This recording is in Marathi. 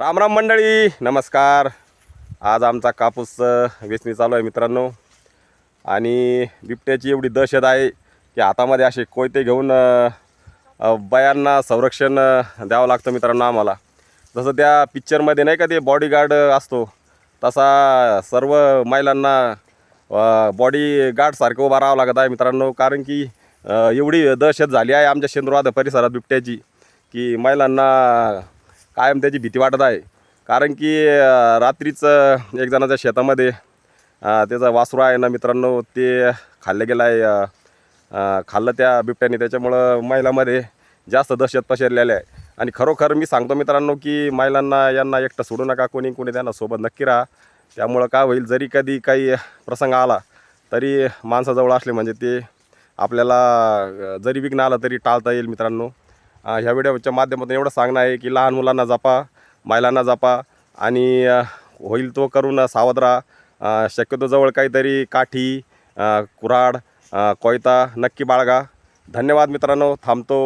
रामराम मंडळी नमस्कार. आज आमचा कापूस वेचणी चालू आहे मित्रांनो. आणि बिबट्याची एवढी दहशत आहे की हातामध्ये असे कोयते घेऊन बायांना संरक्षण द्यावं लागतं मित्रांनो आम्हाला. जसं त्या पिक्चरमध्ये नाही का ते बॉडीगार्ड असतो तसा सर्व महिलांना बॉडीगार्डसारखं उभा राहावं लागत आहे मित्रांनो. कारण की एवढी दहशत झाली आहे आमच्या शेंद्रवाद परिसरात बिबट्याची की महिलांना कायम त्याची भीती वाटत आहे. कारण की रात्रीचं एक जणाच्या शेतामध्ये त्याचा वासरू आहे ना मित्रांनो ते खाल्लं गेलं आहे खाल्लं त्या बिबट्याने. त्याच्यामुळं महिलामध्ये जास्त दहशत पसरलेली आहे. आणि खरोखर मी सांगतो मित्रांनो की महिलांना यांना एकटं सोडू नका. कोणी कोणी त्यांना सोबत नक्की राहा. त्यामुळं काय होईल जरी कधी काही प्रसंग आला तरी माणसाजवळ असले म्हणजे ते आपल्याला जरी विघ्न आलं तरी टाळता येईल मित्रांनो. ह्या व्हिडिओच्या माध्यमातून एवढं सांगणं आहे की लहान मुलांना जपा महिलांना जपा आणि होईल तो करून सावध राहा. शक्यतो जवळ काहीतरी काठी कुऱ्हाड कोयता नक्की बाळगा. धन्यवाद मित्रांनो थांबतो.